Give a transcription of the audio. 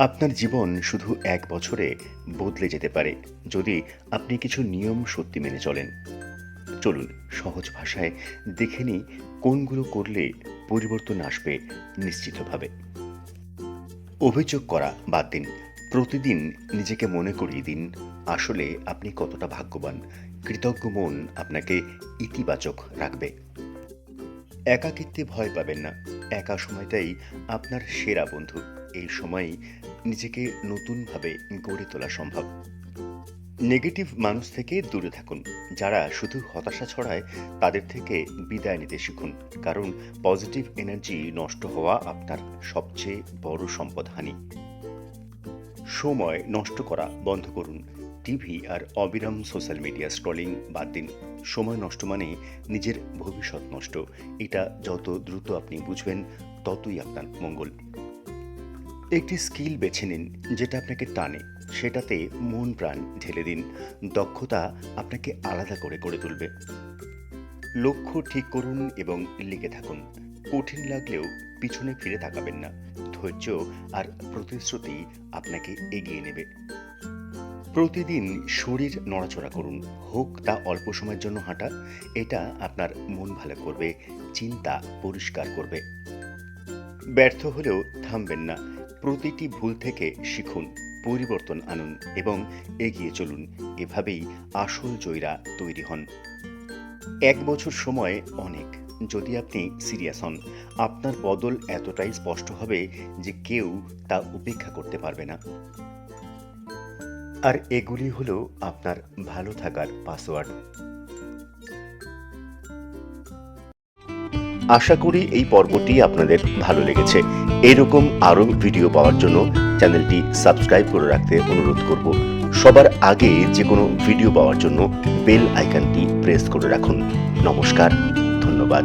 আপনার জীবন শুধু এক বছরে বদলে যেতে পারে যদি আপনি কিছু নিয়ম সত্যি মেনে চলেন। চলুন সহজ ভাষায় দেখে নিই কোনগুলো করলে পরিবর্তন আসবে নিশ্চিতভাবে। অভিযোগ করা বাদ দিন। প্রতিদিন নিজেকে মনে করিয়ে দিন আসলে আপনি কতটা ভাগ্যবান। কৃতজ্ঞ মন আপনাকে ইতিবাচক রাখবে। একাকিত্বে ভয় পাবেন না। একা সময়টাই আপনার সেরা বন্ধু। এই সময়ই নিজেকে নতুনভাবে গড়ে তোলা সম্ভব। নেগেটিভ মানুষ থেকে দূরে থাকুন, যারা শুধু হতাশা ছড়ায় তাদের থেকে বিদায় নিতে শিখুন, কারণ পজিটিভ এনার্জি নষ্ট হওয়া আপনার সবচেয়ে বড় সম্পদহানি সময় নষ্ট করা বন্ধ করুন, টিভি আর অবিরাম সোশ্যাল মিডিয়া স্ক্রলিং বাদ দিন। সময় নষ্ট মানে নিজের ভবিষ্যৎ নষ্ট, এটা যত দ্রুত আপনি বুঝবেন, ততই আপনার মঙ্গল। একটি স্কিল বেছে নিন যেটা আপনাকে টানে। সেটাতে মন প্রাণ ঢেলে দিন। দক্ষতা আপনাকে আলাদা করে গড়ে তুলবে। লক্ষ্য ঠিক করুন এবং লিখে থাকুন। কঠিন লাগলেও পিছনে ফিরে তাকাবেন না। ধৈর্য আর প্রতিশ্রুতি আপনাকে এগিয়ে নেবে। প্রতিদিন শরীর নড়াচড়া করুন। হোক তা অল্প সময়ের জন্য হাঁটা। এটা আপনার মন ভালো করবে, চিন্তা পরিষ্কার করবে। ব্যর্থ হলেও থামবেন না। প্রতিটি ভুল থেকে শিখুন, পরিবর্তন আনুন এবং এগিয়ে চলুন। এভাবেই আসল জয়রা তৈরি হন। এক বছর সময় অনেক। যদি আপনি সিরিয়াস হন, আপনার বদল এতটাই স্পষ্ট হবে যে কেউ তা উপেক্ষা করতে পারবে না। আর এগুলি হলো আপনার ভালো থাকার পাসওয়ার্ড। আশা করি এই পর্বটি আপনাদের ভালো লেগেছে। এরকম আরও ভিডিও পাওয়ার জন্য চ্যানেলটি সাবস্ক্রাইব করে রাখতে অনুরোধ করব। সবার আগে যে কোনো ভিডিও পাওয়ার জন্য বেল আইকনটি প্রেস করে রাখুন। নমস্কার, ধন্যবাদ।